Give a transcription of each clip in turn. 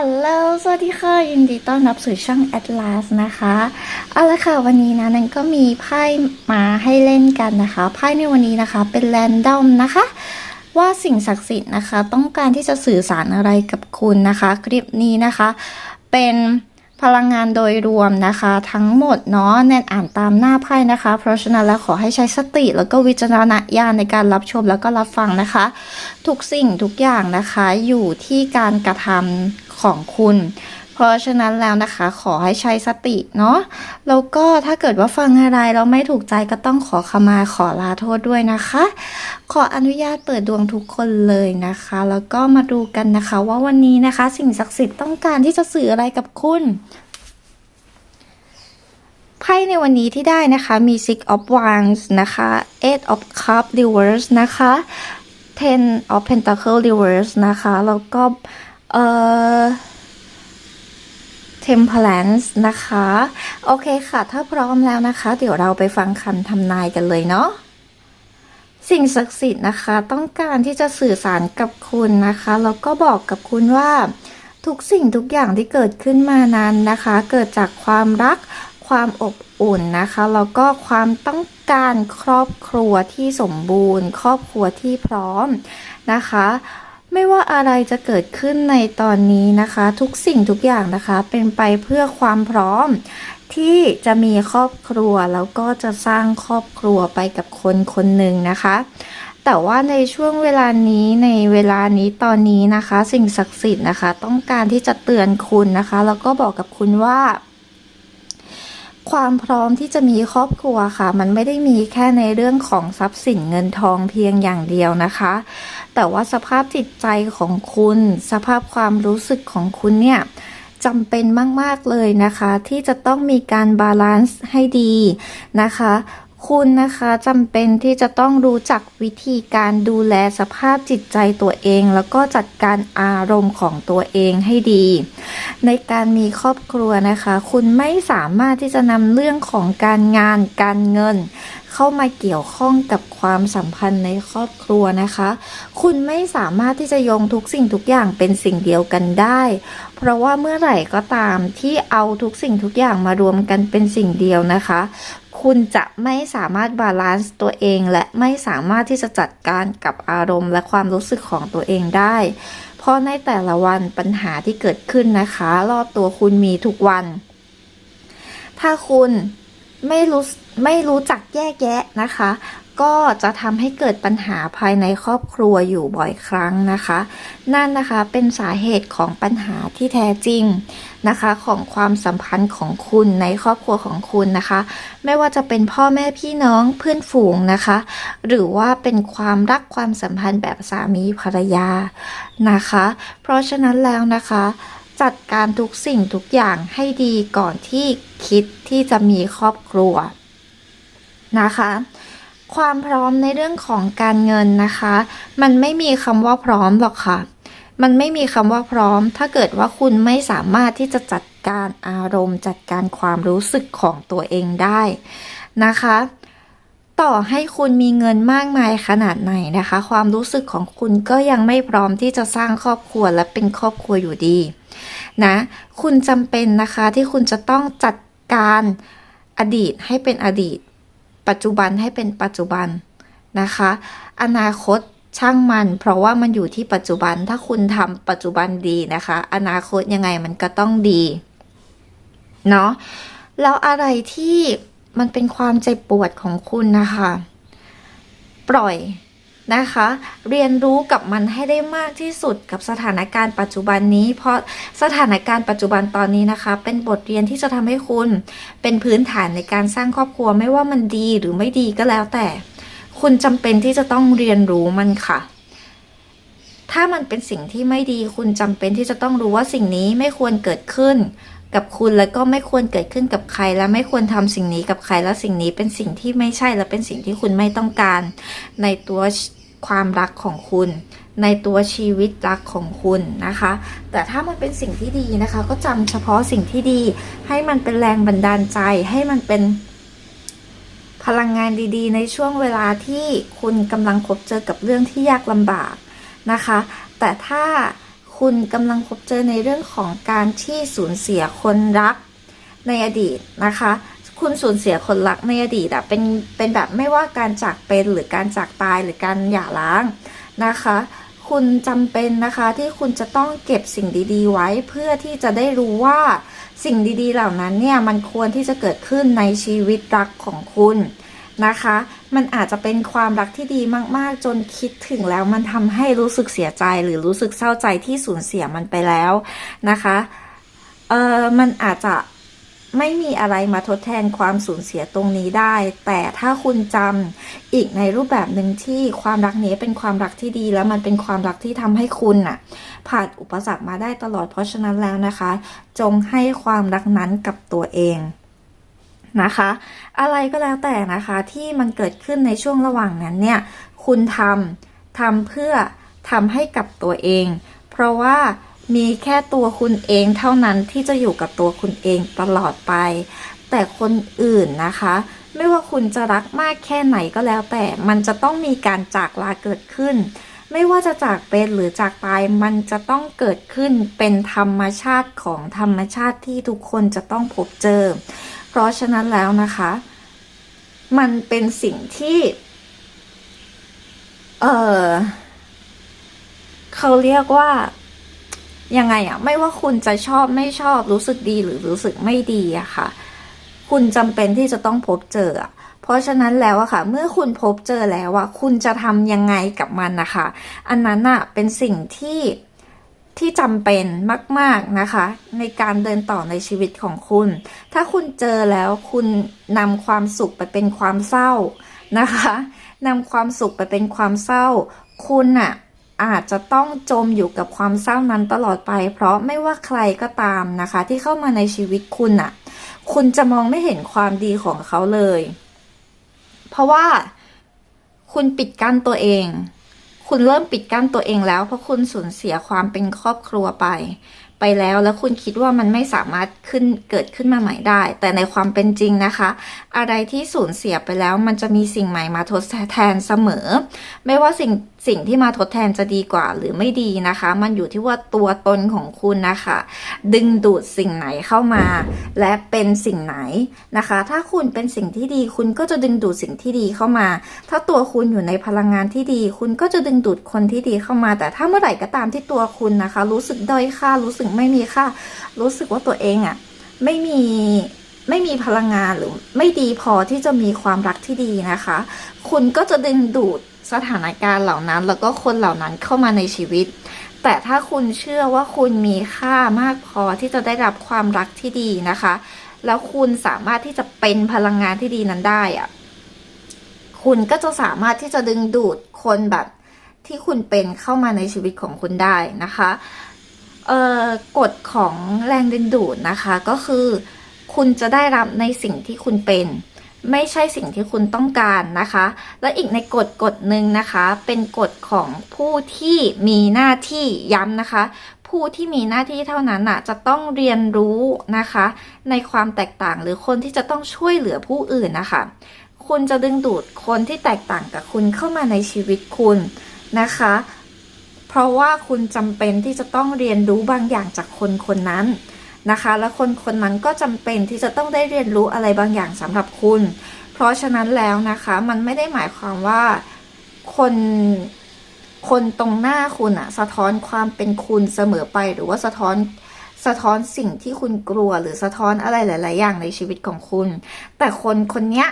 อัลโหลสวัสดีค่ะ ยินดีต้อนรับสู่ช่อง Atlas นะคะ เอาละค่ะ วันนี้นะนันก็มีไพ่มาให้เล่นกันนะคะ ไพ่ในวันนี้นะคะเป็นแรนดอมนะคะ ว่าสิ่งศักดิ์สิทธิ์นะคะ ต้องการที่จะสื่อสารอะไรกับคุณนะคะ คลิปนี้นะคะ เป็นพลังงานโดยรวมนะคะ ทั้งหมดเนาะแนนอ่านตามหน้าไพ่นะคะ เพราะฉะนั้นแล้วขอให้ใช้สติ แล้วก็วิจารณญาณในการรับชมแล้วก็รับฟังนะคะ ทุกสิ่งทุกอย่างนะคะอยู่ที่การกระทำ ของคุณ เพราะฉะนั้นแล้วนะคะ ขอให้ใช้สติเนาะแล้วก็ถ้าเกิดว่าฟังอะไรแล้วไม่ถูกใจก็ต้องขอขมาขอลาโทษด้วยนะคะ ขออนุญาตเปิดดวงทุกคนเลยนะคะ แล้วก็มาดูกันนะคะ ว่าวันนี้นะคะ สิ่งศักดิ์สิทธิ์ต้องการที่จะสื่ออะไรกับคุณไพ่ในวันนี้ที่ได้นะคะ มี Six of Wands นะคะ Eight of Cups Reverse นะคะ Ten of Pentacle Reverse นะคะ แล้วก็ เอ่อ Temperance นะคะ โอเคค่ะ ถ้าพร้อมแล้วนะคะ เดี๋ยวเราไปฟังคำทำนายกันเลยเนาะสิ่งศักดิ์สิทธิ์นะคะ ต้องการที่จะสื่อสารกับคุณนะคะแล้วก็บอกกับคุณว่าทุกสิ่งทุกอย่างที่เกิดขึ้นมานั้นนะคะ เกิดจากความรักความอบอุ่นนะคะแล้วก็ความต้องการครอบครัวที่สมบูรณ์ ครอบครัวที่พร้อมนะคะ ไม่ว่าอะไรจะเกิดขึ้นในตอนนี้นะคะ ทุกสิ่งทุกอย่างนะคะ เป็นไปเพื่อความพร้อมที่จะมีครอบครัวแล้วก็จะสร้างครอบครัวไปกับคนคนหนึ่งนะคะ แต่ว่าในช่วงเวลานี้ในเวลานี้ตอนนี้นะคะ สิ่งศักดิ์สิทธิ์นะคะ ต้องการที่จะเตือนคุณนะคะ แล้วก็บอกกับคุณว่า ความพร้อมที่จะมีครอบครัวค่ะ มันไม่ได้มีแค่ในเรื่องของทรัพย์สินเงินทองเพียงอย่างเดียวนะคะ แต่ว่าสภาพจิตใจของคุณ สภาพความรู้สึกของคุณเนี่ยจำเป็นมาก ๆ เลยนะคะ ที่จะต้องมีการบาลานซ์ให้ดีนะคะ คุณนะคะจำเป็นที่จะต้องรู้จักวิธีการดูแลสภาพจิตใจตัวเอง แล้วก็จัดการอารมณ์ของตัวเองให้ดี ในการมีครอบครัวนะคะ คุณไม่สามารถที่จะนำเรื่องของการงานการเงิน เข้ามาเกี่ยวข้องกับความสัมพันธ์ในครอบครัวนะคะ คุณไม่สามารถที่จะโยงทุกสิ่งทุกอย่างเป็นสิ่งเดียวกันได้ เพราะว่าเมื่อไหร่ก็ตามที่เอาทุกสิ่งทุกอย่างมารวมกันเป็นสิ่งเดียวนะคะ คุณจะไม่สามารถบาลานซ์ตัวเองและไม่สามารถที่จะจัดการกับอารมณ์ และความรู้สึกของตัวเองได้ เพราะในแต่ละวันปัญหาที่เกิดขึ้นนะคะ รอบตัวคุณมีทุกวัน ถ้าคุณไม่รู้ไม่รู้จักแยกแยะนะคะ ก็จะทำให้เกิดปัญหาภายในครอบครัวอยู่บ่อยครั้งนะคะ นั่นนะคะเป็นสาเหตุของปัญหาที่แท้จริงนะคะ ของความสัมพันธ์ของคุณในครอบครัวของคุณนะคะ ไม่ว่าจะเป็นพ่อแม่พี่น้องเพื่อนฝูงนะคะ หรือว่าเป็นความรักความสัมพันธ์แบบสามีภรรยานะคะ เพราะฉะนั้นแล้วนะคะจัดการทุกสิ่งทุกอย่างให้ดีก่อนที่คิดที่จะมีครอบครัวนะคะ ความพร้อมในเรื่องของการเงินนะคะ มันไม่มีคำว่าพร้อมหรอกค่ะ มันไม่มีคำว่าพร้อม ถ้าเกิดว่าคุณไม่สามารถที่จะจัดการอารมณ์ จัดการความรู้สึกของตัวเองได้นะคะ ต่อให้คุณมีเงินมากมายขนาดไหนนะคะ ความรู้สึกของคุณก็ยังไม่พร้อมที่จะสร้างครอบครัวและเป็นครอบครัวอยู่ดีนะคุณจำเป็นนะคะที่คุณจะต้องจัดการอดีตให้เป็นอดีต ปัจจุบันให้เป็นปัจจุบันนะคะ อนาคตช่างมัน เพราะว่ามันอยู่ที่ปัจจุบันถ้าคุณทำปัจจุบันดีนะคะ อนาคตยังไงมันก็ต้องดีเนาะแล้วอะไรที่มันเป็นความเจ็บปวดของคุณนะคะ ปล่อย นะคะ เรียนรู้กับมันให้ได้มากที่สุดกับสถานการณ์ปัจจุบันนี้ เพราะสถานการณ์ปัจจุบันตอนนี้นะคะ เป็นบทเรียนที่จะทำให้คุณ เป็นพื้นฐานในการสร้างครอบครัวไม่ว่ามันดีหรือไม่ดีก็แล้วแต่ คุณจำเป็นที่จะต้องเรียนรู้มันค่ะ ถ้ามันเป็นสิ่งที่ไม่ดีคุณจำเป็นที่จะต้องรู้ว่าสิ่งนี้ไม่ควรเกิดขึ้น กับคุณแล้วก็ไม่ควรเกิดขึ้นกับใคร และไม่ควรทำสิ่งนี้กับใครและสิ่งนี้เป็นสิ่งที่ไม่ใช่และเป็นสิ่งที่คุณไม่ต้องการ ในตัวความรักของคุณ ในตัวชีวิตรักของคุณนะคะ แต่ถ้ามันเป็นสิ่งที่ดีนะคะ ก็จำเฉพาะสิ่งที่ดี ให้มันเป็นแรงบันดาลใจให้มันเป็นพลังงานดีๆ ในช่วงเวลาที่คุณกำลังพบเจอกับเรื่องที่ยากลำบากนะคะ แต่ถ้า คุณกำลังพบเจอในเรื่องของการที่สูญเสียคนรักในอดีตนะคะ คุณสูญเสียคนรักในอดีตอะเป็นเป็นแบบไม่ว่าการจากเป็นหรือการจากตายหรือการหย่าร้างนะคะ คุณจำเป็นนะคะที่คุณจะต้องเก็บสิ่งดีๆ ไว้เพื่อที่จะได้รู้ว่าสิ่งดีๆ เหล่านั้นเนี่ยมันควรที่จะเกิดขึ้นในชีวิตรักของคุณ นะคะ มันอาจจะเป็นความรักที่ดีมากๆ จนคิดถึงแล้วมันทำให้รู้สึกเสียใจหรือรู้สึกเศร้าใจที่สูญเสียมันไปแล้วนะคะ เออมันอาจจะไม่มีอะไรมาทดแทนความสูญเสียตรงนี้ได้ แต่ถ้าคุณจำอีกในรูปแบบหนึ่งที่ความรักนี้เป็นความรักที่ดี แล้วมันเป็นความรักที่ทำให้คุณน่ะ ผ่านอุปสรรคมาได้ตลอดเพราะฉะนั้นแล้วนะคะ จงให้ความรักนั้นกับตัวเอง นะคะ อะไรก็แล้วแต่นะคะที่มันเกิดขึ้นในช่วงระหว่างนั้นเนี่ย คุณทำทำเพื่อทำให้กับตัวเอง เพราะว่ามีแค่ตัวคุณเองเท่านั้นที่จะอยู่กับตัวคุณเองตลอดไป แต่คนอื่นนะคะ ไม่ว่าคุณจะรักมากแค่ไหนก็แล้วแต่ มันจะต้องมีการจากลาเกิดขึ้น ไม่ว่าจะจากเป็นหรือจากตาย มันจะต้องเกิดขึ้นเป็นธรรมชาติของธรรมชาติที่ทุกคนจะต้องพบเจอ เพราะฉะนั้นแล้วนะคะ มันเป็นสิ่งที่ เออเขาเรียกว่ายังไงอะไม่ว่าคุณจะชอบไม่ชอบรู้สึกดีหรือรู้สึกไม่ดีอะค่ะ คุณจำเป็นที่จะต้องพบเจอ เพราะฉะนั้นแล้วอะค่ะ เมื่อคุณพบเจอแล้วอะคุณจะทำยังไงกับมันนะคะ อันนั้นอะเป็นสิ่งที่ ที่จำเป็นมาก ๆนะคะ ในการเดินต่อในชีวิตของคุณ ถ้าคุณเจอแล้วคุณนำความสุขไปเป็นความเศร้านะคะนำความสุขไปเป็นความเศร้า คุณอะอาจจะต้องจมอยู่กับความเศร้านั้นตลอดไป เพราะไม่ว่าใครก็ตามนะคะ ที่เข้ามาในชีวิตคุณอะคุณจะมองไม่เห็นความดีของเขาเลย เพราะว่าคุณปิดกั้นตัวเอง คุณเริ่มปิดกั้นตัวเองแล้ว เพราะคุณสูญเสียความเป็นครอบครัวไป ไปแล้ว แล้วคุณคิดว่ามันไม่สามารถขึ้นเกิดขึ้นมาใหม่ได้ แต่ในความเป็นจริงนะคะ อะไรที่สูญเสียไปแล้ว มันจะมีสิ่งใหม่มาทดแทนเสมอ ไม่ว่าสิ่งสิ่งที่มาทดแทนจะดีกว่าหรือไม่ดีนะคะ มันอยู่ที่ว่าตัวตนของคุณนะคะ ดึงดูดสิ่งไหนเข้ามา และเป็นสิ่งไหนนะคะ ถ้าคุณเป็นสิ่งที่ดีคุณก็จะดึงดูดสิ่งที่ดีเข้ามา ถ้าตัวคุณอยู่ในพลังงานที่ดี คุณก็จะดึงดูดคนที่ดีเข้ามา แต่ถ้าเมื่อไหร่ก็ตามที่ตัวคุณนะคะ รู้สึกด้อยค่ารู้สึกไม่มีค่า รู้สึกว่าตัวเองอะ่ะไม่มีไม่มีพลังงานหรือไม่ดีพอที่จะมีความรักที่ดีนะคะ คุณก็จะดึงดูดสถานการณ์เหล่านั้น แล้วก็คนเหล่านั้นเข้ามาในชีวิต แต่ถ้าคุณเชื่อว่าคุณมีค่ามากพอที่จะได้รับความรักที่ดีนะคะ แล้วคุณสามารถที่จะเป็นพลังงานที่ดีนั้นได้อะคุณก็จะสามารถที่จะดึงดูดคนแบบที่คุณเป็นเข้ามาในชีวิตของคุณได้นะคะ กฎของแรงดึงดูดนะคะก็คือคุณจะได้รับในสิ่งที่คุณเป็น ไม่ใช่สิ่งที่คุณต้องการนะคะ และอีกในกฎกฎหนึ่งนะคะ เป็นกฎของผู้ที่มีหน้าที่ย้ำนะคะ ผู้ที่มีหน้าที่เท่านั้นน่ะจะต้องเรียนรู้นะคะ ในความแตกต่างหรือคนที่จะต้องช่วยเหลือผู้อื่นนะคะ คุณจะดึงดูดคนที่แตกต่างกับคุณเข้ามาในชีวิตคุณนะคะ เพราะว่าคุณจำเป็นที่จะต้องเรียนรู้บางอย่างจากคนคนนั้นนะคะ และคนคนนั้นก็จำเป็นที่จะต้องได้เรียนรู้อะไรบางอย่างสำหรับคุณ เพราะฉะนั้นแล้วนะคะมันไม่ได้หมายความว่าคนคนตรงหน้าคุณอะสะท้อนความเป็นคุณเสมอไปหรือว่าสะท้อนสะท้อนสิ่งที่คุณกลัวหรือสะท้อนอะไรหลาย ๆ อย่างในชีวิตของคุณ แต่คนคนเนี้ย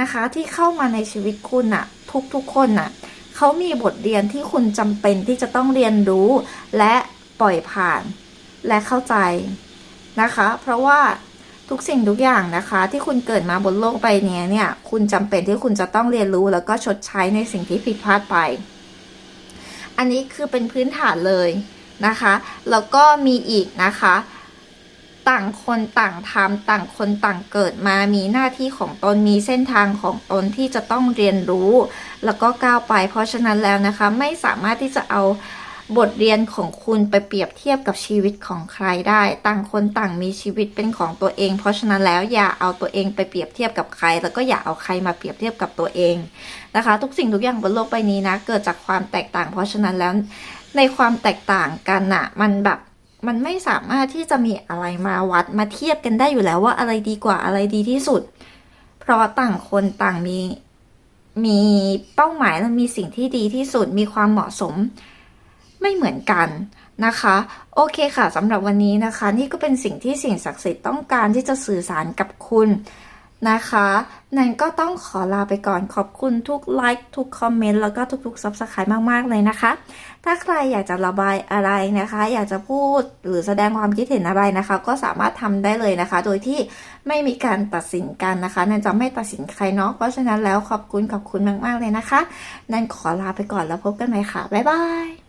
นะคะที่เข้ามาในชีวิตคุณอะทุกๆคนอะ เขามีบทเรียนที่คุณจำเป็นที่จะต้องเรียนรู้ และปล่อยผ่าน และเข้าใจนะคะ เพราะว่าทุกสิ่งทุกอย่างนะคะ ที่คุณเกิดมาบนโลกใบนี้เนี่ย คุณจำเป็นที่คุณจะต้องเรียนรู้แล้วก็ชดใช้ในสิ่งที่ผิดพลาดไป อันนี้คือเป็นพื้นฐานเลยนะคะ แล้วก็มีอีกนะคะต่างคนต่างทำต่างคนต่างเกิดมามีหน้าที่ของตนมีเส้นทางของตนที่จะต้องเรียนรู้ แล้วก็ก้าวไป เพราะฉะนั้นแล้วนะคะไม่สามารถที่จะเอาบทเรียนของคุณไปเปรียบเทียบกับชีวิตของใครได้ ต่างคนต่างมีชีวิตเป็นของตัวเอง เพราะฉะนั้นแล้วอย่าเอาตัวเองไปเปรียบเทียบกับใคร แล้วก็อย่าเอาใครมาเปรียบเทียบกับตัวเองนะคะ ทุกสิ่งทุกอย่างบนโลกใบนี้นะเกิดจากความแตกต่าง เพราะฉะนั้นแล้วในความแตกต่างกันอะมันแบบมันไม่สามารถที่จะมีอะไรมาวัดมาเทียบกันได้อยู่แล้วว่าอะไรดีกว่าอะไรดีที่สุด เพราะต่างคนต่างมี มีเป้าหมายและมีสิ่งที่ดีที่สุดมีความเหมาะสมไม่เหมือนกันนะคะ โอเคค่ะสำหรับวันนี้นะคะ นี่ก็เป็นสิ่งที่สิ่งศักดิ์สิทธิ์ต้องการที่จะสื่อสารกับคุณนะคะ นันก็ต้องขอลาไปก่อนขอบคุณทุกไลค์ทุกคอมเมนต์แล้วก็ทุกๆซับสไครต์มากๆเลยนะคะ ถ้าใครอยากจะระบายอะไรนะคะ อยากจะพูดหรือแสดงความคิดเห็นอะไรนะคะ ก็สามารถทำได้เลยนะคะ โดยที่ไม่มีการตัดสินกันนะคะนันจะไม่ตัดสินใครเนาะเพราะฉะนั้นแล้วขอบคุณขอบคุณมากๆเลยนะคะ นันขอลาไปก่อนแล้วพบกันใหม่ค่ะบ๊ายบาย